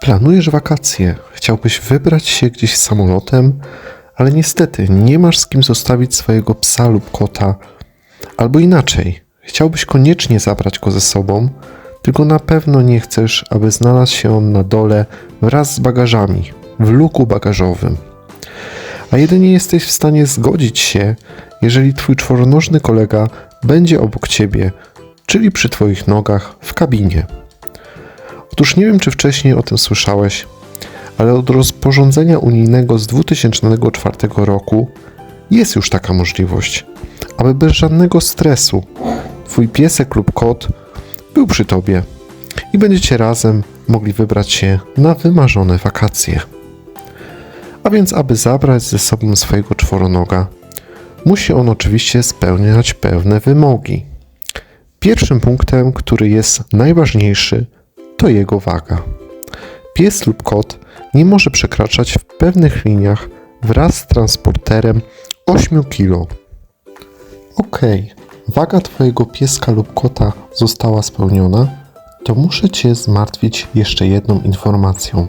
Planujesz wakacje, chciałbyś wybrać się gdzieś samolotem, ale niestety nie masz z kim zostawić swojego psa lub kota. Albo inaczej, chciałbyś koniecznie zabrać go ze sobą, tylko na pewno nie chcesz, aby znalazł się on na dole wraz z bagażami, w luku bagażowym. A jedynie jesteś w stanie zgodzić się, jeżeli twój czworonożny kolega będzie obok ciebie, czyli przy twoich nogach w kabinie. Otóż nie wiem, czy wcześniej o tym słyszałeś, ale od rozporządzenia unijnego z 2004 roku jest już taka możliwość, aby bez żadnego stresu twój piesek lub kot był przy tobie i będziecie razem mogli wybrać się na wymarzone wakacje. A więc, aby zabrać ze sobą swojego czworonoga, musi on oczywiście spełniać pewne wymogi. Pierwszym punktem, który jest najważniejszy, to jego waga. Pies lub kot nie może przekraczać w pewnych liniach wraz z transporterem 8 kg. Ok, waga Twojego pieska lub kota została spełniona, to muszę Cię zmartwić jeszcze jedną informacją.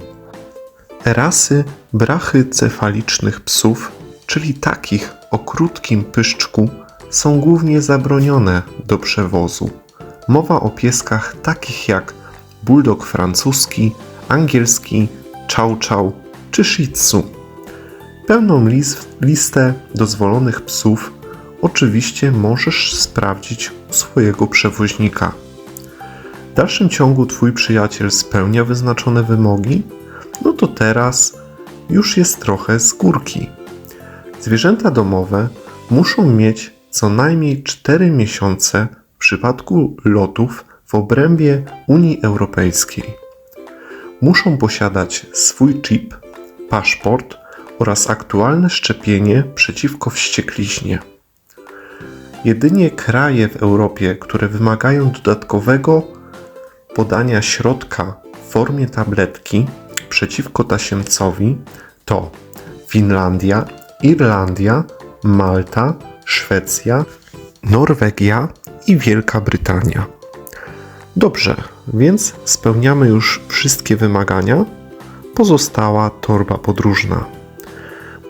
Rasy brachycefalicznych psów, czyli takich o krótkim pyszczku, są głównie zabronione do przewozu. Mowa o pieskach takich jak bulldog francuski, angielski, chow chow czy shih tzu. Pełną lis- listę dozwolonych psów oczywiście możesz sprawdzić u swojego przewoźnika. W dalszym ciągu Twój przyjaciel spełnia wyznaczone wymogi, no to teraz już jest trochę z górki. Zwierzęta domowe muszą mieć co najmniej 4 miesiące w przypadku lotów w obrębie Unii Europejskiej. Muszą posiadać swój chip, paszport oraz aktualne szczepienie przeciwko wściekliźnie. Jedynie kraje w Europie, które wymagają dodatkowego podania środka w formie tabletki przeciwko tasiemcowi to Finlandia, Irlandia, Malta, Szwecja, Norwegia i Wielka Brytania. Dobrze, więc spełniamy już wszystkie wymagania. Pozostała torba podróżna.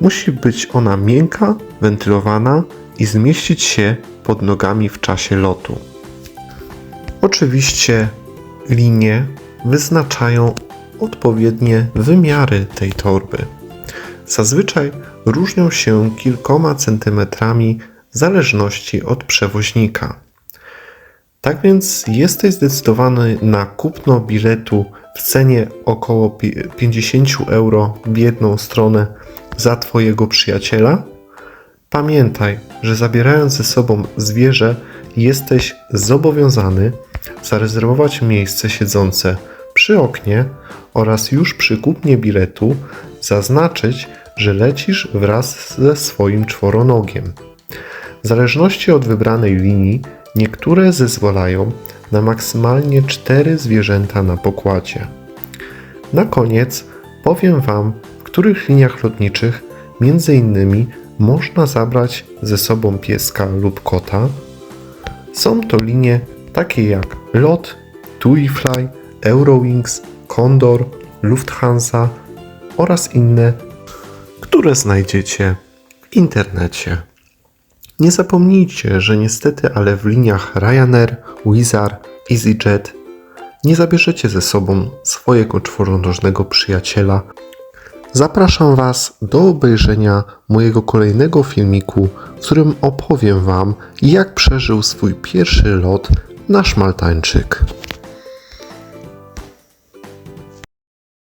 Musi być ona miękka, wentylowana i zmieścić się pod nogami w czasie lotu. Oczywiście linie wyznaczają odpowiednie wymiary tej torby. Zazwyczaj różnią się kilkoma centymetrami w zależności od przewoźnika. Tak więc jesteś zdecydowany na kupno biletu w cenie około pi- 50 euro w jedną stronę za Twojego przyjaciela? Pamiętaj, że zabierając ze sobą zwierzę, jesteś zobowiązany zarezerwować miejsce siedzące przy oknie oraz już przy kupnie biletu zaznaczyć, że lecisz wraz ze swoim czworonogiem. W zależności od wybranej linii, niektóre zezwalają na maksymalnie 4 zwierzęta na pokładzie. Na koniec powiem Wam, w których liniach lotniczych między innymi można zabrać ze sobą pieska lub kota. Są to linie takie jak LOT, TuiFly, Eurowings, Condor, Lufthansa oraz inne, które znajdziecie w internecie. Nie zapomnijcie, że niestety, ale w liniach Ryanair, Wizz Air, EasyJet nie zabierzecie ze sobą swojego czworonożnego przyjaciela. Zapraszam Was do obejrzenia mojego kolejnego filmiku, w którym opowiem Wam, jak przeżył swój pierwszy lot nasz Maltańczyk.